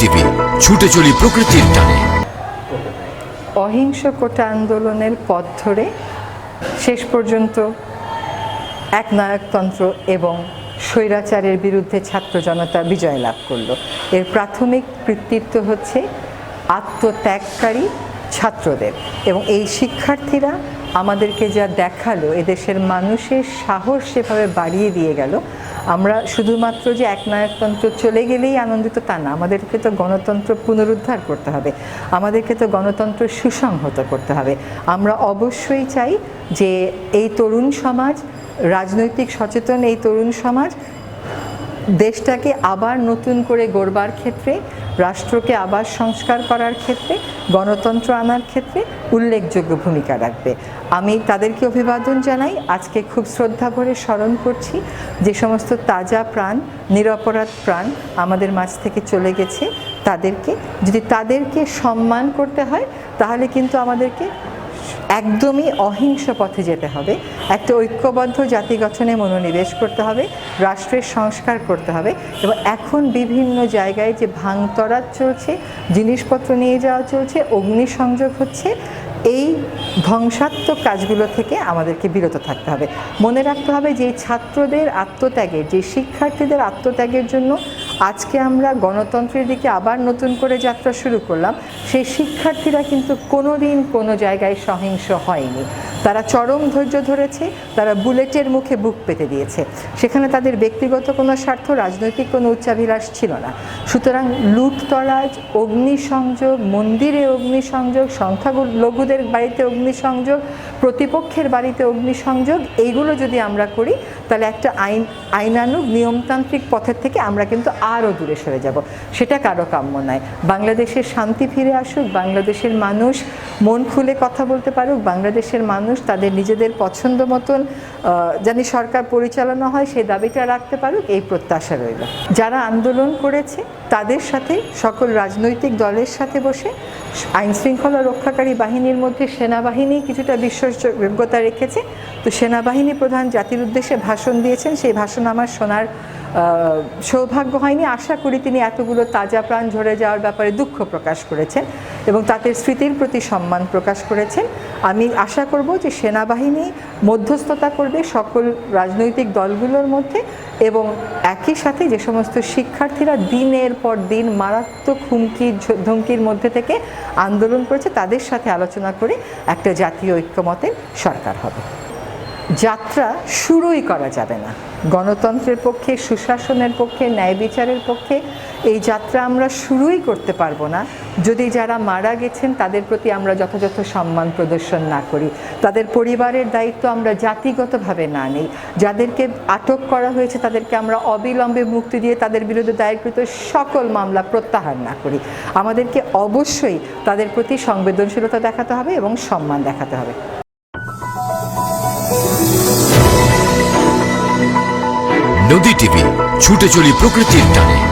TV, ছুটে চলি প্রকৃতির টানে। অহিংস কোটা আন্দোলনের পথ ধরে শেষ পর্যন্ত একনায়কতন্ত্র এবং স্বৈরাচারের বিরুদ্ধে ছাত্র জনতা বিজয় লাভ করল। এর প্রাথমিক কৃতিত্ব হচ্ছে আত্মত্যাগকারী ছাত্রদের। এবং এই শিক্ষার্থীরা আমাদেরকে যা দেখাল, এদেশের মানুষের সাহস সেভাবে বাড়িয়ে দিয়ে গেল, আমরা শুধুমাত্র যে একনায়কতন্ত্র চলে গেলেই আনন্দিত তা না, আমাদেরকে তো গণতন্ত্র পুনরুদ্ধার করতে হবে, আমাদেরকে তো গণতন্ত্র সুসংহত করতে হবে। আমরা অবশ্যই চাই যে এই তরুণ সমাজ, রাজনৈতিক সচেতন এই তরুণ সমাজ, দেশটাকে আবার নতুন করে গড়বার ক্ষেত্রে রাষ্ট্রকে আবার সংস্কার করার ক্ষেত্রে, গণতন্ত্র আনার ক্ষেত্রে উল্লেখযোগ্য ভূমিকা রাখবে। আমি তাদেরকে অভিবাদন জানাই। আজকে খুব শ্রদ্ধা ভরে স্মরণ করছি যে সমস্ত তাজা প্রাণ, নিরপরাধ প্রাণ আমাদের মাঝ থেকে চলে গেছে। তাদেরকে, যদি তাদেরকে সম্মান করতে হয়, তাহলে কিন্তু আমাদেরকে একদমই অহিংস পথে যেতে হবে। একটা ঐক্যবদ্ধ জাতি গঠনে মনোনিবেশ করতে হবে, রাষ্ট্রের সংস্কার করতে হবে এবং এখন বিভিন্ন জায়গায় যে ভাঙতরাজ চলছে, জিনিসপত্র নিয়ে যাওয়া চলছে, অগ্নিসংযোগ হচ্ছে এই ধ্বংসাত্মক কাজগুলো থেকে আমাদেরকে বিরত থাকতে হবে। মনে রাখতে হবে যে ছাত্রদের আত্মত্যাগের, যে শিক্ষার্থীদের আত্মত্যাগের জন্য আজকে আমরা গণতন্ত্রের দিকে আবার নতুন করে যাত্রা শুরু করলাম, সেই শিক্ষার্থীরা কিন্তু কোনো দিন কোনো জায়গায় সহিংস হয়নি। তারা চরম ধৈর্য ধরেছে, তারা বুলেটের মুখে বুক পেতে দিয়েছে। সেখানে তাদের ব্যক্তিগত কোনো স্বার্থ, রাজনৈতিক কোনো উচ্চাভিলাষ ছিল না। সুতরাং লুটতরাজ, অগ্নিসংযোগ, মন্দিরে অগ্নিসংযোগ সংখ্যালঘুদের বাড়িতে অগ্নিসংযোগ, প্রতিপক্ষের বাড়িতে অগ্নিসংযোগ, এইগুলো যদি আমরা করি, তাহলে একটা আইন, আইনানুগ নিয়মতান্ত্রিক পথের থেকে আমরা কিন্তু আরও দূরে সরে যাব। সেটা কারও কাম্য নয়। বাংলাদেশের শান্তি ফিরে আসুক, বাংলাদেশের মানুষ মন খুলে কথা বলতে পারুক, বাংলাদেশের মানুষ তাদের নিজেদের পছন্দ মতন জানি সরকার পরিচালনা হয়, সেই দাবিটা রাখতে পারুক, এই প্রত্যাশা রইল। যারা আন্দোলন করেছে, তাদের সাথে সকল রাজনৈতিক দলের সাথে বসে আইন শৃঙ্খলা রক্ষাকারী বাহিনীর মধ্যে সেনাবাহিনী কিছুটা বিশ্বাসযোগ্যতা রেখেছে। তো সেনাবাহিনী প্রধান জাতির উদ্দেশ্যে ভাষণ দিয়েছেন। সেই ভাষণ আমার শোনার সৌভাগ্য হয়নি। আশা করি তিনি এতগুলো তাজা প্রাণ ঝরে যাওয়ার ব্যাপারে দুঃখ প্রকাশ করেছেন এবং তাদের স্মৃতির প্রতি সম্মান প্রকাশ করেছেন। আমি আশা করব যে সেনাবাহিনী মধ্যস্থতা করবে সকল রাজনৈতিক দলগুলোর মধ্যে এবং একই সাথে যে সমস্ত শিক্ষার্থীরা দিনের পর দিন মারাত্মক হুমকি ধমকির মধ্যে থেকে আন্দোলন করেছে, তাদের সাথে আলোচনা করে একটা জাতীয় ঐক্যমতের সরকার হবে। যাত্রা শুরুই করা যাবে না। গণতন্ত্রের পক্ষে, সুশাসনের পক্ষে, ন্যায় বিচারের পক্ষে এই যাত্রা আমরা শুরুই করতে পারব না। যদি যারা মারা গেছেন, তাদের প্রতি আমরা যথাযথ সম্মান প্রদর্শন না করি। তাদের পরিবারের দায়িত্ব আমরা জাতিগতভাবে না নিই। যাদেরকে আটক করা হয়েছে, তাদেরকে আমরা অবিলম্বে মুক্তি দিয়ে তাদের বিরুদ্ধে দায়েরকৃত সকল মামলা প্রত্যাহার না করি। আমাদেরকে অবশ্যই তাদের প্রতি সংবেদনশীলতা দেখাতে হবে এবং সম্মান দেখাতে হবে। নদী টিভি ছুটে চলি প্রকৃতির টানে।